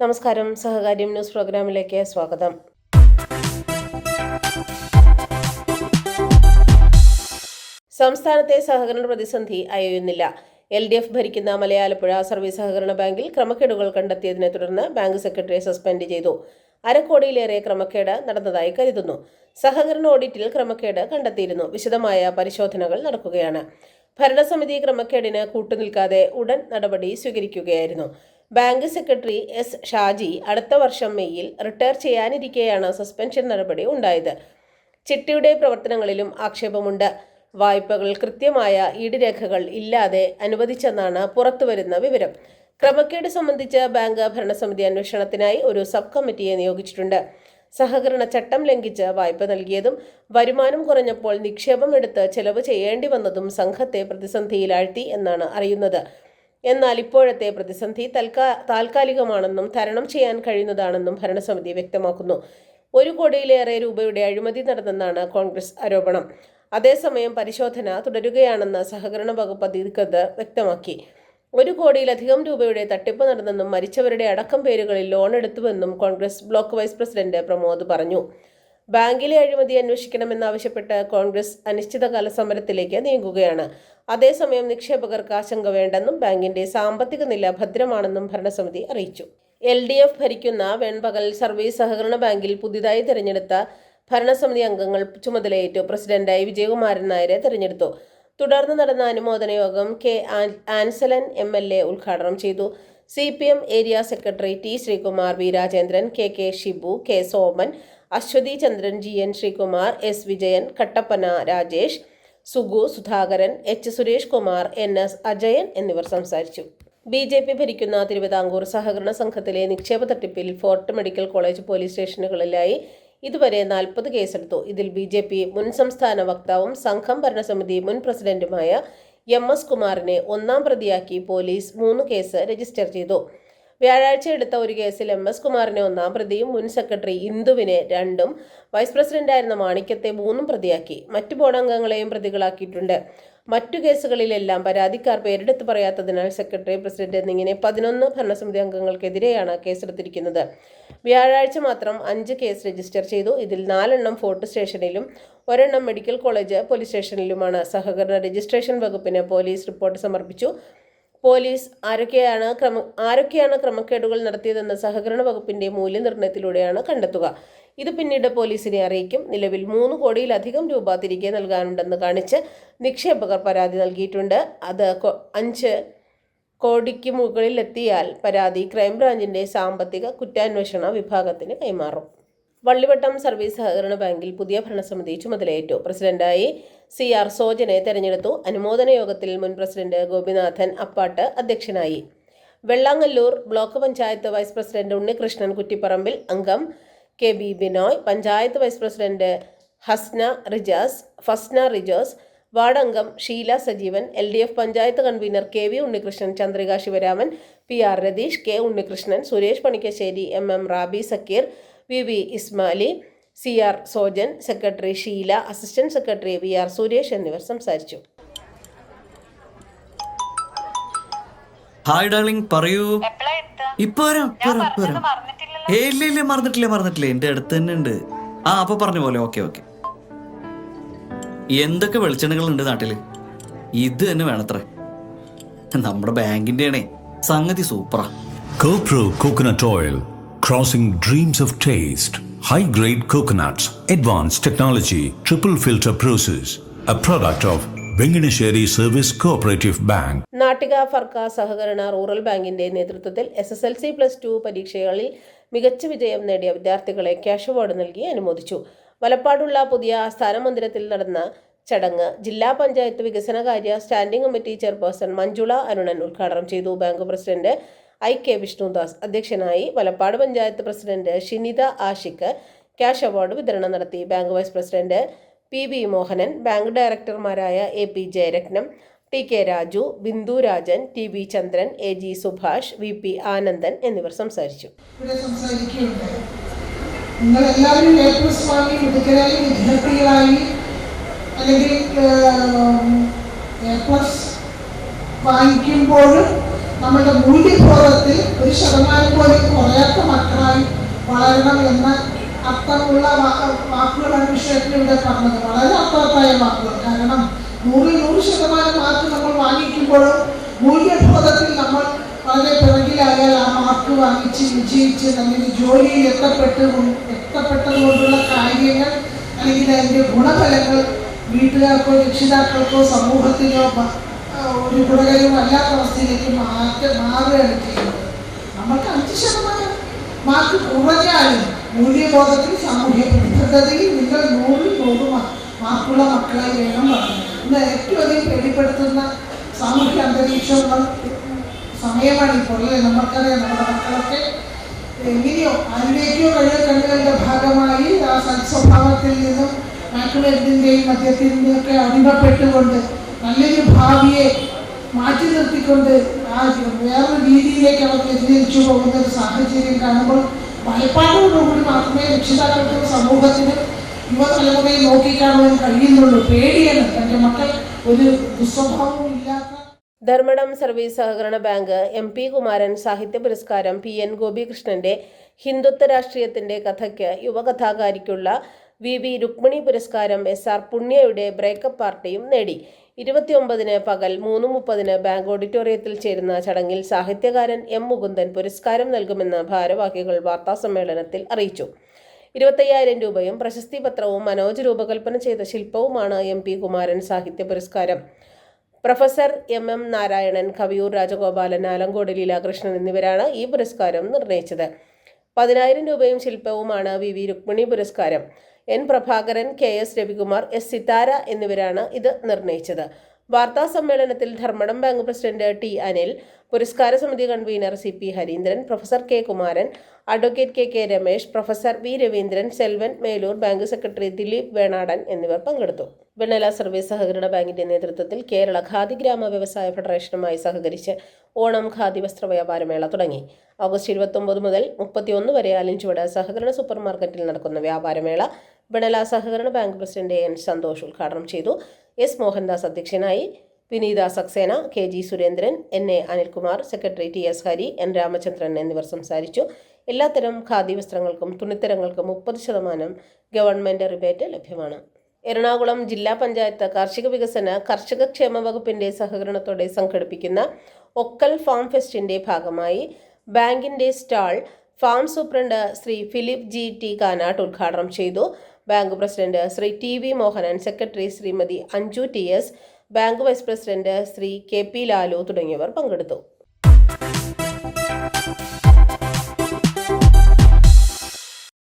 നമസ്കാരം. സഹകാര്യം ന്യൂസ് പ്രോഗ്രാമിലേക്ക് സ്വാഗതം. സംസ്ഥാനത്തെ സഹകരണ പ്രതിസന്ധി അയയുന്നില്ല. എൽ ഡി എഫ് ഭരിക്കുന്ന മലയാലപ്പുഴ സർവീസ് സഹകരണ ബാങ്കിൽ ക്രമക്കേടുകൾ കണ്ടെത്തിയതിനെ തുടർന്ന് ബാങ്ക് സെക്രട്ടറിയെ സസ്പെൻഡ് ചെയ്തു. അരക്കോടിയിലേറെ ക്രമക്കേട് നടന്നതായി കരുതുന്നു. സഹകരണ ഓഡിറ്റിൽ ക്രമക്കേട് കണ്ടെത്തിയിരുന്നു. വിശദമായ പരിശോധനകൾ നടക്കുകയാണ്. ഭരണസമിതി ക്രമക്കേടിന് കൂട്ടുനിൽക്കാതെ ഉടൻ നടപടി സ്വീകരിക്കുകയായിരുന്നു. ബാങ്ക് സെക്രട്ടറി എസ് ഷാജി അടുത്ത വർഷം മെയ്യിൽ റിട്ടയർ ചെയ്യാനിരിക്കെയാണ് സസ്പെൻഷൻ നടപടി ഉണ്ടായത്. ചിട്ടിയുടെ പ്രവർത്തനങ്ങളിലും ആക്ഷേപമുണ്ട്. വായ്പകൾ കൃത്യമായ ഈടുരേഖകൾ ഇല്ലാതെ അനുവദിച്ചെന്നാണ് പുറത്തുവരുന്ന വിവരം. ക്രമക്കേട് സംബന്ധിച്ച് ബാങ്ക് ഭരണസമിതി അന്വേഷണത്തിനായി ഒരു സബ് കമ്മിറ്റിയെ നിയോഗിച്ചിട്ടുണ്ട്. സഹകരണ ചട്ടം ലംഘിച്ച് വായ്പ നൽകിയതും വരുമാനം കുറഞ്ഞപ്പോൾ നിക്ഷേപം എടുത്ത് ചെലവ് ചെയ്യേണ്ടി വന്നതും സംഘത്തെ പ്രതിസന്ധിയിലാഴ്ത്തി എന്നാണ് അറിയുന്നത്. എന്നാൽ ഇപ്പോഴത്തെ പ്രതിസന്ധി തൽക്കാ താൽക്കാലികമാണെന്നും തരണം ചെയ്യാൻ കഴിയുന്നതാണെന്നും ഭരണസമിതി വ്യക്തമാക്കുന്നു. ഒരു കോടിയിലേറെ രൂപയുടെ അഴിമതി നടന്നെന്നാണ് കോൺഗ്രസ് ആരോപണം. അതേസമയം പരിശോധന തുടരുകയാണെന്ന് സഹകരണ വകുപ്പ് അധികൃതർ വ്യക്തമാക്കി. ഒരു കോടിയിലധികം രൂപയുടെ തട്ടിപ്പ് നടന്നെന്നും മരിച്ചവരുടെ അടക്കം പേരുകളിൽ loan എടുത്തുവെന്നും Congress block vice president Pramod പറഞ്ഞു. ബാങ്കിലെ അഴിമതി അന്വേഷിക്കണമെന്നാവശ്യപ്പെട്ട് കോൺഗ്രസ് അനിശ്ചിതകാല സമരത്തിലേക്ക് നീങ്ങുകയാണ്. അതേസമയം നിക്ഷേപകർക്ക് ആശങ്ക വേണ്ടെന്നും ബാങ്കിന്റെ സാമ്പത്തിക നില ഭദ്രമാണെന്നും ഭരണസമിതി അറിയിച്ചു. എൽ ഡി എഫ് ഭരിക്കുന്ന വെൺപകൽ സർവീസ് സഹകരണ ബാങ്കിൽ പുതിയതായി തെരഞ്ഞെടുത്ത ഭരണസമിതി അംഗങ്ങൾ ചുമതലയേറ്റു പ്രസിഡന്റായി വിജയകുമാരൻ നായരെ തെരഞ്ഞെടുത്തു. തുടർന്ന് നടന്ന അനുമോദന യോഗം K Ansalan M L A ഉദ്ഘാടനം ചെയ്തു. C P M area secretary T Sreekumar V Rajendran K K Shibu K Soman Aswathy Chandran G N Sreekumar S Vijayan Kattappana Rajesh Sugu Sudhakaran H Suresh Kumar N S Ajayan എന്നിവർ സംസാരിച്ചു. B J P ഭരിക്കുന്ന തിരുവിതാംകൂർ സഹകരണ സംഘത്തിലെ നിക്ഷേപ തട്ടിപ്പിൽ fort medical college police സ്റ്റേഷനുകളിലായി ഇതുവരെ നാൽപ്പത് കേസെടുത്തു. ഇതിൽ ബി ജെ പി മുൻ സംസ്ഥാന വക്താവും സംഘം ഭരണസമിതി മുൻ പ്രസിഡന്റുമായ എം എസ് കുമാറിനെ ഒന്നാം പ്രതിയാക്കി പോലീസ് മൂന്ന് കേസ് രജിസ്റ്റർ ചെയ്തു. വ്യാഴാഴ്ച എടുത്ത ഒരു കേസിൽ എം എസ് കുമാറിനെ ഒന്നാം പ്രതിയും മുൻ സെക്രട്ടറി ഇന്ദുവിനെ രണ്ടും വൈസ് പ്രസിഡന്റായിരുന്ന മാണിക്യത്തെ മൂന്നും പ്രതിയാക്കി. മറ്റു ബോർഡ് അംഗങ്ങളെയും പ്രതികളാക്കിയിട്ടുണ്ട്. മറ്റു കേസുകളിലെല്ലാം പരാതിക്കാർ പേരെടുത്ത് പറയാത്തതിനാൽ സെക്രട്ടറി പ്രസിഡന്റ് എന്നിങ്ങനെ പതിനൊന്ന് ഭരണസമിതി അംഗങ്ങൾക്കെതിരെയാണ് കേസെടുത്തിരിക്കുന്നത്. വ്യാഴാഴ്ച മാത്രം അഞ്ച് കേസ് രജിസ്റ്റർ ചെയ്തു. ഇതിൽ നാലെണ്ണം ഫോർട്ട് സ്റ്റേഷനിലും ഒരെണ്ണം മെഡിക്കൽ കോളേജ് പോലീസ് സ്റ്റേഷനിലുമാണ്. സഹകരണ രജിസ്ട്രേഷൻ വകുപ്പിന് പോലീസ് റിപ്പോർട്ട് സമർപ്പിച്ചു. പോലീസ് ആരൊക്കെയാണ് ക്രമ ആരൊക്കെയാണ് ക്രമക്കേടുകൾ നടത്തിയതെന്ന സഹകരണ വകുപ്പിന്റെ മൂല്യനിർണയത്തിലൂടെയാണ് കണ്ടെത്തുക. ഇത് പിന്നീട് പോലീസിനെ അറിയിക്കും. നിലവിൽ മൂന്ന് കോടിയിലധികം രൂപ തിരികെ നൽകാനുണ്ടെന്ന് കാണിച്ച് നിക്ഷേപകർ പരാതി നൽകിയിട്ടുണ്ട്. അത് അഞ്ച് കോടിക്ക് മുകളിലെത്തിയാൽ പരാതി ക്രൈംബ്രാഞ്ചിന്റെ സാമ്പത്തിക കുറ്റാന്വേഷണ വിഭാഗത്തിന് കൈമാറും. വള്ളിവട്ടം സർവീസ് സഹകരണ ബാങ്കിൽ പുതിയ ഭരണസമിതി ചുമതലയേറ്റു. പ്രസിഡന്റായി സി ആർ സോജനെ തെരഞ്ഞെടുത്തു. അനുമോദന യോഗത്തിൽ മുൻ പ്രസിഡന്റ് ഗോപിനാഥൻ അപ്പാട്ട് അധ്യക്ഷനായി. Vellangallur block panchayat vice president Unnikrishnan Kuttiparambil അംഗം K B Binoy panchayat vice president Hasna Rijas Fasna Rijos ward അംഗം Sheela Sajeevan L D F panchayat convener K V Unnikrishnan Chandrika Sivaraman P R Ratheesh K Unnikrishnan Suresh Panikkassery M M Rabi Sakkeer V V Ismali C R Sojan secretary Sheela assistant secretary V R Suresh എന്നിവർ സംസാരിച്ചു. Hi darling പറയൂ? ഇപ്പൊ വരാം ഏയ് ഇല്ല ഇല്ല മറന്നിട്ടില്ല മറന്നിട്ടില്ല. എന്റെ അടുത്ത് തന്നെ ഉണ്ട്. ആ അപ്പൊ പറഞ്ഞ പോലെ ഓക്കെ ഓക്കെ. എന്തൊക്കെ വെളിച്ചെണ്ണകൾ ഉണ്ട് നാട്ടിൽ? ഇത് തന്നെ വേണത്രേ. നമ്മുടെ ബാങ്കിന്റെ ആണേ സംഗതി സൂപ്പറാ. കോപ്രോ coconut Oil, crossing dreams of taste. High grade coconuts, advanced technology, triple filter process. A product of Venganesheri Service Cooperative Bank. Nattika Firka സഹകരണ റൂറൽ ബാങ്കിന്റെ നേതൃത്വത്തിൽ S S L C plus two പരീക്ഷകളിൽ മികച്ച വിജയം നേടിയ വിദ്യാർത്ഥികളെ ക്യാഷ് അവാർഡ് നൽകി അനുമോദിച്ചു വലപ്പാടുള്ള പുതിയ ആസ്ഥാന മന്ദിരത്തിൽ നടന്ന ചടങ്ങ് ജില്ലാ പഞ്ചായത്ത് വികസനകാര്യ standing committee chairperson Manjula Arunan ഉദ്ഘാടനം ചെയ്തു bank president I K Vishnudas അധ്യക്ഷനായി Valappad panchayat president Shinitha Ashik cash award വിതരണം നടത്തി. Bank vice president P V Mohanan bank ഡയറക്ടർമാരായ A P Jayarathnam T K Raju Bindu Rajan T V Chandran A G Subhash V P Anandan എന്നിവർ സംസാരിച്ചു. നിങ്ങളെല്ലാവരും വാങ്ങി മിടുക്കരായി അല്ലെങ്കിൽ വാങ്ങിക്കുമ്പോൾ നമ്മുടെ മൂല്യബോധത്തിൽ ഒരു ശതമാനം പോലും കുറയാത്ത മക്കളായി വളരണം എന്ന അർത്ഥമുള്ള വാക്കുകളാണ് വിഷയത്തിൽ ഇവിടെ പറഞ്ഞത്. വളരെ അർത്ഥവത്തായ വാക്കുകൾ. കാരണം നൂറിൽ നൂറ് ശതമാനം മാർക്ക് നമ്മൾ വാങ്ങിക്കുമ്പോഴും മൂല്യബോധത്തിൽ നമ്മൾ വളരെ പിറകിലായാൽ ആ മാർക്ക് വാങ്ങിച്ച് വിജയിച്ച് അല്ലെങ്കിൽ ജോലിയിൽ എത്തപ്പെട്ട് എത്തപ്പെട്ടത് കൊണ്ടുള്ള കാര്യങ്ങൾ അല്ലെങ്കിൽ അതിന്റെ ഗുണഫലങ്ങൾ വീട്ടുകാർക്കോ രക്ഷിതാക്കൾക്കോ സമൂഹത്തിനോ ബ- ഗുണകരവും അല്ലാത്ത അവസ്ഥയിലേക്ക് മാറ്റ മാറുകയാണ് ചെയ്യുന്നത്. നമ്മൾക്ക് അഞ്ച് ശതമാനം മാർക്ക് കുറഞ്ഞാലും മൂല്യബോധത്തിൽ സാമൂഹ്യ പ്രതിബദ്ധതയിൽ നിങ്ങൾ നൂറിൽ നൂറ് മാർക്കുള്ള മക്കളെ വേണം പറഞ്ഞു ഇന്ന് ഏറ്റവും അധികം പേടിപ്പെടുത്തുന്ന സാമൂഹ്യ അന്തരീക്ഷമുള്ള സമയമാണ് ഇപ്പോൾ. അല്ലേ? നമ്മൾക്കറിയാം നമ്മുടെ മക്കളൊക്കെ എങ്ങനെയോ അതിലേക്കോ കഴിയ കണ്ണുകളുടെ ഭാഗമായി ആ സത്സ്വഭാവത്തിൽ നിന്നും മയക്കുമരുന്നിന്റെയും മദ്യത്തിന്റെയും ഒക്കെ അടിമപ്പെട്ടുകൊണ്ട് നല്ലൊരു ഭാവിയെ മാറ്റി നിർത്തിക്കൊണ്ട് ആ വേറൊരു രീതിയിലേക്ക് അവർ വ്യതിചരിച്ചു പോകുന്ന ഒരു സാഹചര്യം കാണുമ്പോൾ ഭയപ്പാടോടുകൂടി മാത്രമേ രക്ഷിതാക്കൾക്കും സമൂഹത്തിന് യുവതലമുറയെ നോക്കിക്കാണുവാൻ കഴിയുന്നുള്ളൂ. പേടിയാണ്. തന്റെ മക്കൾ ഒരു ദുസ്വഭാവവും ഇല്ലാത്ത ധർമ്മടം സർവീസ് സഹകരണ ബാങ്ക് എം പി കുമാരൻ സാഹിത്യ പുരസ്കാരം പി എൻ ഗോപികൃഷ്ണന്റെ ഹിന്ദുത്വ രാഷ്ട്രീയത്തിന്റെ കഥയ്ക്ക് യുവകഥാകാരിക്കുള്ള വി വി രുക്മിണി പുരസ്കാരം എസ് ആർ പുണ്യയുടെ ബ്രേക്കപ്പ് പാർട്ടിയും നേടി. ഇരുപത്തിയൊമ്പതിന് പകൽ മൂന്ന് മുപ്പതിന് ബാങ്ക് ഓഡിറ്റോറിയത്തിൽ ചേരുന്ന ചടങ്ങിൽ സാഹിത്യകാരൻ എം മുകുന്ദൻ പുരസ്കാരം നൽകുമെന്ന് ഭാരവാഹികൾ വാർത്താസമ്മേളനത്തിൽ അറിയിച്ചു. ഇരുപത്തയ്യായിരം രൂപയും പ്രശസ്തി പത്രവും മനോജ് രൂപകൽപ്പന ചെയ്ത ശില്പവുമാണ് എം പി കുമാരൻ സാഹിത്യ പുരസ്കാരം. Professor M M Narayanan Kaviyoor Rajagopalan Alankode Leelakrishnan എന്നിവരാണ് ഈ പുരസ്കാരം നിർണയിച്ചത്. പതിനായിരം രൂപയും ശില്പവുമാണ് വി വി രുക്മിണി പുരസ്കാരം. N Prabhakaran K S Ravikumar S Sithara എന്നിവരാണ് ഇത് നിർണയിച്ചത്. വാർത്താ സമ്മേളനത്തിൽ Dharmadam bank president T Anil പുരസ്കാര സമിതി convenor C P Harindran professor K Kumaran advocate K K Ramesh professor V Raveendran Selvan Melur bank secretary Dileep Venadan എന്നിവർ പങ്കെടുത്തു. Vennala service സഹകരണ ബാങ്കിന്റെ നേതൃത്വത്തിൽ കേരള ഖാദി ഗ്രാമ വ്യവസായ ഫെഡറേഷനുമായി സഹകരിച്ച് ഓണം ഖാദി വസ്ത്ര വ്യാപാരമേള തുടങ്ങി. ഓഗസ്റ്റ് ഇരുപത്തൊമ്പത് മുതൽ മുപ്പത്തിയൊന്ന് വരെ അലിഞ്ചുവട സഹകരണ സൂപ്പർ മാർക്കറ്റിൽ നടക്കുന്ന വ്യാപാരമേള വെണ്ണല സഹകരണ ബാങ്ക് പ്രസിഡന്റ് എൻ സന്തോഷ് ഉദ്ഘാടനം ചെയ്തു. എസ് മോഹൻദാസ് അധ്യക്ഷനായി Vineetha Saxena K G Surendran N A Anilkumar secretary T S Hari N Ramachandran എന്നിവർ സംസാരിച്ചു. എല്ലാത്തരം ഖാദി വസ്ത്രങ്ങൾക്കും തുണിത്തരങ്ങൾക്കും മുപ്പത് ശതമാനം ഗവൺമെന്റ് റിബേറ്റ് ലഭ്യമാണ്. എറണാകുളം ജില്ലാ പഞ്ചായത്ത് കാർഷിക വികസന കർഷക ക്ഷേമ വകുപ്പിന്റെ സഹകരണത്തോടെ സംഘടിപ്പിക്കുന്ന ഒക്കൽ ഫാം ഫെസ്റ്റിന്റെ ഭാഗമായി ബാങ്കിന്റെ stall farm superintendent Shri Philip G T Kanattu ഉദ്ഘാടനം ചെയ്തു. Bank president Shri T V Mohanan secretary Shrimati Anju T S bank vice president Shri K P Lalu തുടങ്ങിയവർ പങ്കെടുത്തു.